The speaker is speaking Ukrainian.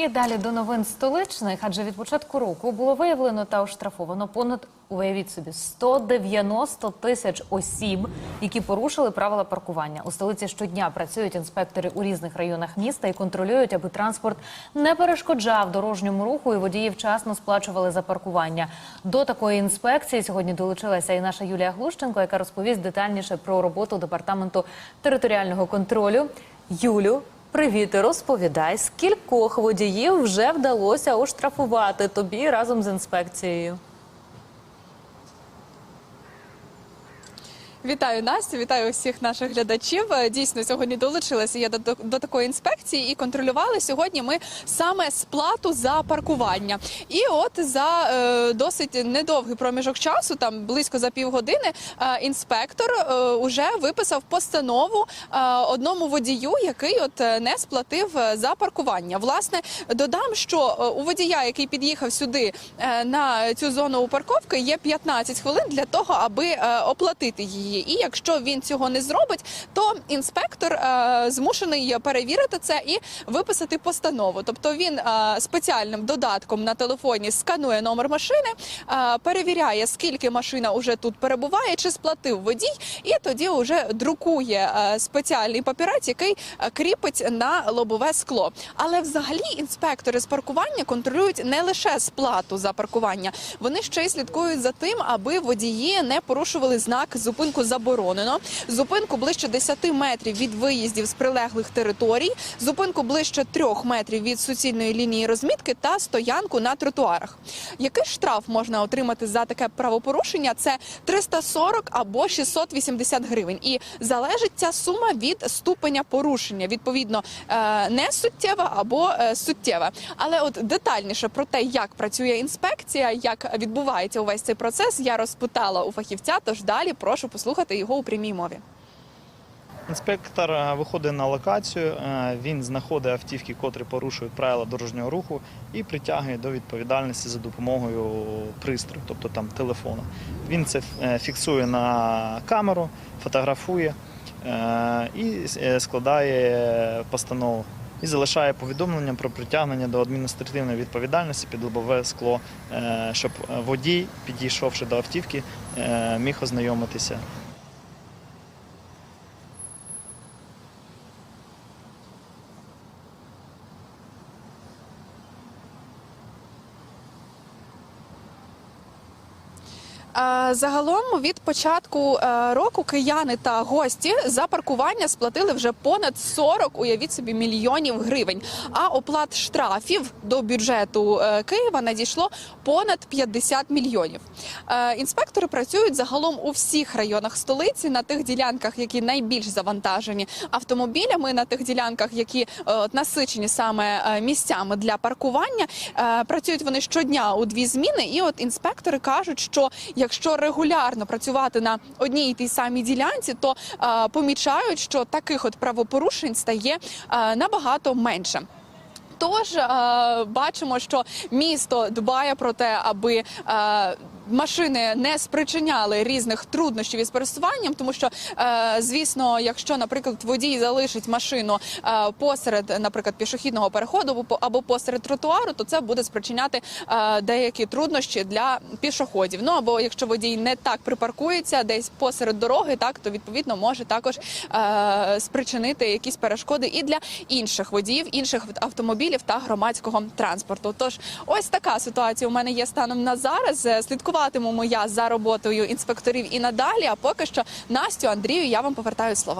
І далі до новин столичних, адже від початку року було виявлено та оштрафовано понад уявіть собі 190 тисяч осіб, які порушили правила паркування. У столиці щодня працюють інспектори у різних районах міста і контролюють, аби транспорт не перешкоджав дорожньому руху і водії вчасно сплачували за паркування. До такої інспекції сьогодні долучилася і наша Юлія Глущенко, яка розповість детальніше про роботу департаменту територіального контролю. Юлю. Привіт, розповідай, скількох водіїв вже вдалося оштрафувати тобі разом з інспекцією. Вітаю Настю, вітаю усіх наших глядачів. Е, Дійсно, сьогодні долучилася я до, до, до такої інспекції і контролювали сьогодні. Ми саме сплату за паркування. І от за е, досить недовгий проміжок часу, там близько за півгодини, е, інспектор е, уже виписав постанову е, одному водію, який от е, не сплатив е, за паркування. Власне, додам, що у водія, який під'їхав сюди е, на цю зону парковки, є 15 хвилин для того, аби е, оплатити її. І якщо він цього не зробить, то інспектор е, змушений перевірити це і виписати постанову. Тобто він е, спеціальним додатком на телефоні сканує номер машини, е, перевіряє, скільки машина вже тут перебуває, чи сплатив водій, і тоді вже друкує е, спеціальний папірець, який е, кріпить на лобове скло. Але взагалі інспектори з паркування контролюють не лише сплату за паркування, вони ще й слідкують за тим, аби водії не порушували знак зупинку заборонено, зупинку ближче 10 метрів від виїздів з прилеглих територій, зупинку ближче 3 метрів від суцільної лінії розмітки та стоянку на тротуарах. Який штраф можна отримати за таке правопорушення? Це 340 або 680 гривень. І залежить ця сума від ступеня порушення. Відповідно, е, не суттєва або е, суттєва. Але от детальніше про те, як працює інспекція, як відбувається увесь цей процес, я розпитала у фахівця. Тож далі прошу послухати його у прямій мові. Інспектор е, виходить на локацію, е, він знаходить автівки, котрі порушують правила дорожнього руху, і притягує до відповідальності за допомогою пристрою, тобто там телефону. Він це е, фіксує на камеру, фотографує і складає постанову. І залишає повідомлення про притягнення до адміністративної відповідальності під лобове скло, е, щоб водій, підійшовши до автівки, е, міг ознайомитися Загалом від початку е, року кияни та гості за паркування сплатили вже понад 40, уявіть собі, мільйонів гривень. А оплат штрафів до бюджету е, Києва надійшло понад 50 мільйонів. Е, Інспектори працюють загалом у всіх районах столиці на тих ділянках, які найбільш завантажені автомобілями, на тих ділянках, які насичені саме місцями для паркування. Працюють вони щодня у дві зміни. І от інспектори кажуть, що якщо регулярно працювати на одній і тій самій ділянці, то е, помічають, що таких от правопорушень стає е, набагато менше. Тож бачимо, що місто дбає про те, аби машини не спричиняли різних труднощів із пересуванням, тому що, е, звісно, якщо, наприклад, водій залишить машину е, посеред, наприклад, пішохідного переходу або по- або посеред тротуару, то це буде спричиняти е, деякі труднощі для пішоходів. Ну або якщо водій не так припаркується десь посеред дороги, так то відповідно може також спричинити якісь перешкоди і для інших водіїв, інших автомобілів та громадського транспорту. Тож ось така ситуація у мене є станом на зараз. Е, Слідкуватимемо я за роботою інспекторів і надалі. А поки що Настю Андрію я вам повертаю слово.